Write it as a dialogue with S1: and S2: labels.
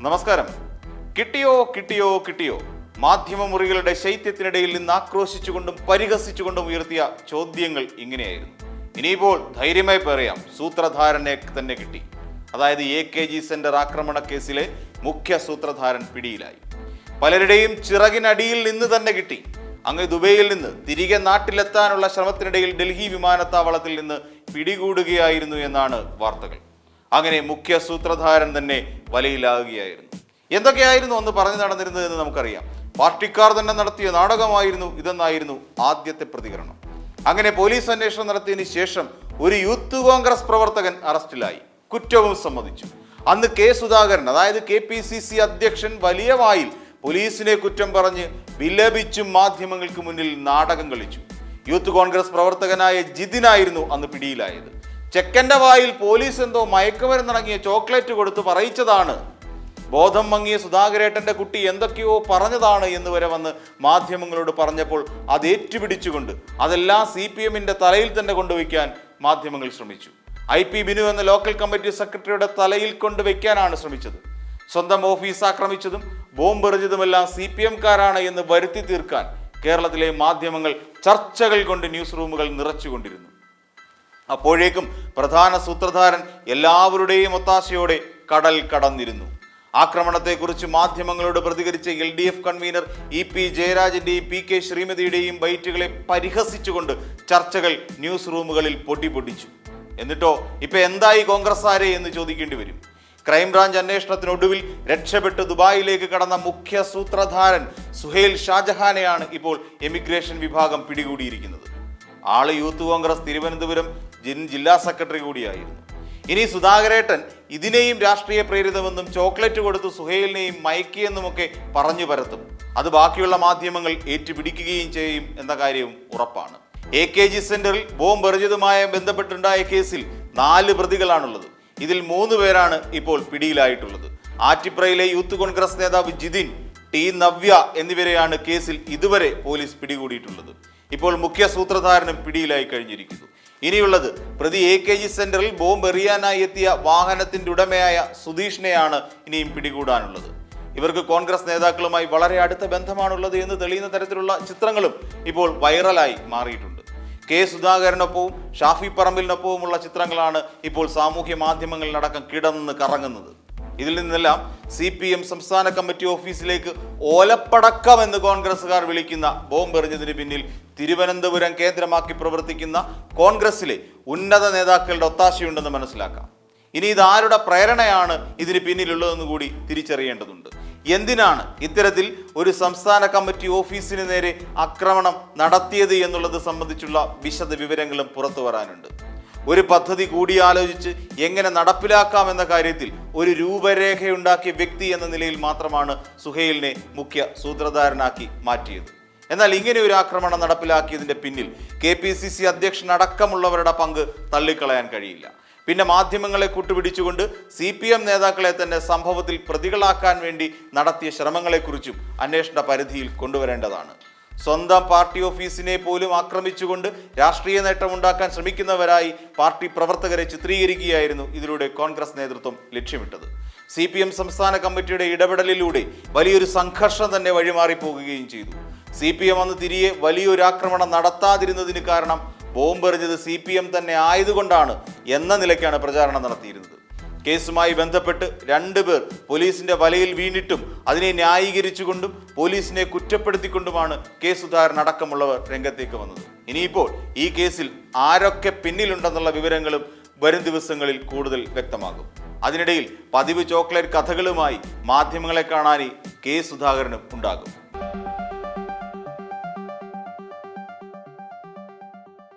S1: നമസ്കാരം. കിട്ടിയോ കിട്ടിയോ കിട്ടിയോ? മാധ്യമമുറികളുടെ ശൈത്യത്തിനിടയിൽ നിന്ന് ആക്രോശിച്ചുകൊണ്ടും പരിഹസിച്ചുകൊണ്ടും ഉയർത്തിയ ചോദ്യങ്ങൾ ഇങ്ങനെയായിരുന്നു. ഇനിയിപ്പോൾ ധൈര്യമായി പറയാം സൂത്രധാരനെ തന്നെ കിട്ടി. അതായത് എ കെ ജി സെന്റർ ആക്രമണ കേസിലെ മുഖ്യ സൂത്രധാരൻ പിടിയിലായി. പലരുടെയും ചിറകിനടിയിൽ നിന്ന് തന്നെ കിട്ടി. അങ്ങ് ദുബൈയിൽ നിന്ന് തിരികെ നാട്ടിലെത്താനുള്ള ശ്രമത്തിനിടയിൽ ഡൽഹി വിമാനത്താവളത്തിൽ നിന്ന് പിടികൂടുകയായിരുന്നു എന്നാണ് വാർത്തകൾ. അങ്ങനെ മുഖ്യ സൂത്രധാരൻ തന്നെ വലയിലാകുകയായിരുന്നു. എന്തൊക്കെയായിരുന്നു അന്ന് പറഞ്ഞു നടന്നിരുന്നത് എന്ന് നമുക്കറിയാം. പാർട്ടിക്കാർ തന്നെ നടത്തിയ നാടകമായിരുന്നു ഇതെന്നായിരുന്നു ആദ്യത്തെ പ്രതികരണം. അങ്ങനെ പോലീസ് അന്വേഷണം നടത്തിയതിനു ശേഷം ഒരു യൂത്ത് കോൺഗ്രസ് പ്രവർത്തകൻ അറസ്റ്റിലായി. കുറ്റവും സമ്മതിച്ചു. അന്ന് കെ സുധാകരൻ അതായത് കെ പി സി സി അധ്യക്ഷൻ വലിയ വായിൽ പോലീസിനെ കുറ്റം പറഞ്ഞ് വിലപിച്ചും മാധ്യമങ്ങൾക്ക് മുന്നിൽ നാടകം കളിച്ചു. യൂത്ത് കോൺഗ്രസ് പ്രവർത്തകനായ ജിതിനായിരുന്നു അന്ന് പിടിയിലായത്. ചെക്കന്റെ വായിൽ പോലീസ് എന്തോ മയക്കുമരുന്നിറങ്ങിയ ചോക്ലേറ്റ് കൊടുത്ത് പറയിച്ചതാണ്. ബോധം മങ്ങിയ സുധാകരേട്ടന്റെ കുട്ടി എന്തൊക്കെയോ പറഞ്ഞതാണ് എന്ന് വരെ വന്ന് മാധ്യമങ്ങളോട് പറഞ്ഞപ്പോൾ അത് ഏറ്റുപിടിച്ചുകൊണ്ട് അതെല്ലാം സി പി എമ്മിന്റെ തലയിൽ തന്നെ കൊണ്ടുവയ്ക്കാൻ മാധ്യമങ്ങൾ ശ്രമിച്ചു. ഐ പി ബിനു എന്ന ലോക്കൽ കമ്മിറ്റി സെക്രട്ടറിയുടെ തലയിൽ കൊണ്ടുവയ്ക്കാനാണ് ശ്രമിച്ചത്. സ്വന്തം ഓഫീസ് ആക്രമിച്ചതും ബോംബെറിഞ്ഞതുമെല്ലാം സി പി എംകാരാണ് എന്ന് വരുത്തി തീർക്കാൻ കേരളത്തിലെ മാധ്യമങ്ങൾ ചർച്ചകൾ കൊണ്ട് ന്യൂസ് റൂമുകൾ നിറച്ചുകൊണ്ടിരുന്നു. അപ്പോഴേക്കും പ്രധാന സൂത്രധാരൻ എല്ലാവരുടെയും ഒത്താശയോടെ കടൽ കടന്നിരുന്നു. ആക്രമണത്തെക്കുറിച്ച് മാധ്യമങ്ങളോട് പ്രതികരിച്ച L D F convener E P ജയരാജന്റെയും P K ശ്രീമതിയുടെയും ബൈറ്റുകളെ പരിഹസിച്ചുകൊണ്ട് ചർച്ചകൾ ന്യൂസ് റൂമുകളിൽ പൊട്ടിപ്പൊട്ടിച്ചു. എന്നിട്ടോ ഇപ്പൊ എന്തായി കോൺഗ്രസ്സാരെ എന്ന് ചോദിക്കേണ്ടി വരും. ക്രൈംബ്രാഞ്ച് അന്വേഷണത്തിനൊടുവിൽ രക്ഷപ്പെട്ട് ദുബായിലേക്ക് കടന്ന മുഖ്യ സൂത്രധാരൻ സുഹേൽ ഷാജഹാനെയാണ് ഇപ്പോൾ എമിഗ്രേഷൻ വിഭാഗം പിടികൂടിയിരിക്കുന്നത്. ആൾ യൂത്ത് കോൺഗ്രസ് തിരുവനന്തപുരം ജില്ലാ സെക്രട്ടറി കൂടിയായിരുന്നു. ഇനി സുധാകരേട്ടൻ ഇതിനെയും രാഷ്ട്രീയ പ്രേരിതമെന്നും ചോക്ലേറ്റ് കൊടുത്ത് സുഹേലിനെയും മയക്കിയെന്നുമൊക്കെ പറഞ്ഞു പരത്തും. അത് ബാക്കിയുള്ള മാധ്യമങ്ങൾ ഏറ്റുപിടിക്കുകയും ചെയ്യും എന്ന കാര്യവും ഉറപ്പാണ്. എ കെ ജി സെന്ററിൽ ബോംബ് എറിഞ്ഞതുമായി ബന്ധപ്പെട്ടുണ്ടായ കേസിൽ നാല് പ്രതികളാണുള്ളത്. ഇതിൽ മൂന്ന് പേരാണ് ഇപ്പോൾ പിടിയിലായിട്ടുള്ളത്. ആറ്റിപ്രയിലെ യൂത്ത് കോൺഗ്രസ് നേതാവ് ജിതിൻ ടി നവ്യ എന്നിവരെയാണ് കേസിൽ ഇതുവരെ പോലീസ് പിടികൂടിയിട്ടുള്ളത്. ഇപ്പോൾ മുഖ്യ സൂത്രധാരനും പിടിയിലായി കഴിഞ്ഞിരിക്കുന്നു. ഇനിയുള്ളത് പ്രതി എ കെ ജി സെന്ററിൽ ബോംബ് എറിയാനായി എത്തിയ വാഹനത്തിന്റെ ഉടമയായ സുധീഷിനെയാണ് ഇനിയും പിടികൂടാനുള്ളത്. ഇവർക്ക് കോൺഗ്രസ് നേതാക്കളുമായി വളരെ അടുത്ത ബന്ധമാണുള്ളത് എന്ന് തെളിയുന്ന തരത്തിലുള്ള ചിത്രങ്ങളും ഇപ്പോൾ വൈറലായി മാറിയിട്ടുണ്ട്. കെ സുധാകരനൊപ്പവും ഷാഫി പറമ്പിലിനൊപ്പവുമുള്ള ചിത്രങ്ങളാണ് ഇപ്പോൾ സാമൂഹ്യ മാധ്യമങ്ങളിലടക്കം കിടന്ന് കറങ്ങുന്നത്. ഇതിൽ നിന്നെല്ലാം സി പി എം സംസ്ഥാന കമ്മിറ്റി ഓഫീസിലേക്ക് ഓലപ്പടക്കം എന്ന് കോൺഗ്രസ്സുകാർ വിളിക്കുന്ന ബോംബ് എറിഞ്ഞതിന് പിന്നിൽ തിരുവനന്തപുരം കേന്ദ്രമാക്കി പ്രവർത്തിക്കുന്ന കോൺഗ്രസിലെ ഉന്നത നേതാക്കളുടെ ഒത്താശയുണ്ടെന്ന് മനസ്സിലാക്കാം. ഇനി ഇത് ആരുടെ പ്രേരണയാണ് ഇതിന് പിന്നിലുള്ളതെന്ന് കൂടി തിരിച്ചറിയേണ്ടതുണ്ട്. എന്തിനാണ് ഇത്തരത്തിൽ ഒരു സംസ്ഥാന കമ്മിറ്റി ഓഫീസിന് നേരെ ആക്രമണം നടത്തിയത് എന്നുള്ളത് സംബന്ധിച്ചുള്ള വിശദ വിവരങ്ങളും പുറത്തു വരാനുണ്ട്. ഒരു പദ്ധതി കൂടിയാലോചിച്ച് എങ്ങനെ നടപ്പിലാക്കാം എന്ന കാര്യത്തിൽ ഒരു രൂപരേഖയുണ്ടാക്കിയ വ്യക്തി എന്ന നിലയിൽ മാത്രമാണ് സുഹൈലിനെ മുഖ്യ സൂത്രധാരനാക്കി മാറ്റിയത്. എന്നാൽ ഇങ്ങനെ ഒരു ആക്രമണം നടപ്പിലാക്കിയതിന്റെ പിന്നിൽ കെ പി സി സി അധ്യക്ഷൻ അടക്കമുള്ളവരുടെ പങ്ക് തള്ളിക്കളയാൻ കഴിയില്ല. പിന്നെ മാധ്യമങ്ങളെ കൂട്ടുപിടിച്ചുകൊണ്ട് സി പി എം നേതാക്കളെ തന്നെ സംഭവത്തിൽ പ്രതികളാക്കാൻ വേണ്ടി നടത്തിയ ശ്രമങ്ങളെക്കുറിച്ചും അന്വേഷണ പരിധിയിൽ കൊണ്ടുവരേണ്ടതാണ്. സ്വന്തം പാർട്ടി ഓഫീസിനെ പോലും ആക്രമിച്ചുകൊണ്ട് രാഷ്ട്രീയ നേട്ടമുണ്ടാക്കാൻ ശ്രമിക്കുന്നവരായി പാർട്ടി പ്രവർത്തകരെ ചിത്രീകരിക്കുകയായിരുന്നു ഇതിലൂടെ കോൺഗ്രസ് നേതൃത്വം ലക്ഷ്യമിട്ടത്. സി സംസ്ഥാന കമ്മിറ്റിയുടെ ഇടപെടലിലൂടെ വലിയൊരു സംഘർഷം തന്നെ വഴിമാറിപ്പോകുകയും ചെയ്തു. സി പി എം അന്ന് തിരികെ വലിയൊരു ആക്രമണം നടത്താതിരുന്നതിന് കാരണം ബോംബെറിഞ്ഞത് സി പി എം തന്നെ ആയതുകൊണ്ടാണ് എന്ന നിലയ്ക്കാണ് പ്രചാരണം നടത്തിയിരുന്നത്. കേസുമായി ബന്ധപ്പെട്ട് രണ്ടുപേർ പോലീസിന്റെ വലയിൽ വീണിട്ടും അതിനെ ന്യായീകരിച്ചുകൊണ്ടും പോലീസിനെ കുറ്റപ്പെടുത്തിക്കൊണ്ടുമാണ് കേസ് സുധാകരൻ അടക്കമുള്ളവർ രംഗത്തേക്ക് വന്നത്. ഇനിയിപ്പോൾ ഈ കേസിൽ ആരൊക്കെ പിന്നിലുണ്ടെന്നുള്ള വിവരങ്ങളും വരും ദിവസങ്ങളിൽ കൂടുതൽ വ്യക്തമാകും. അതിനിടയിൽ പതിവ് ചോക്ലേറ്റ് കഥകളുമായി മാധ്യമങ്ങളെ കാണാനായി കെ സുധാകരനും ഉണ്ടാകും.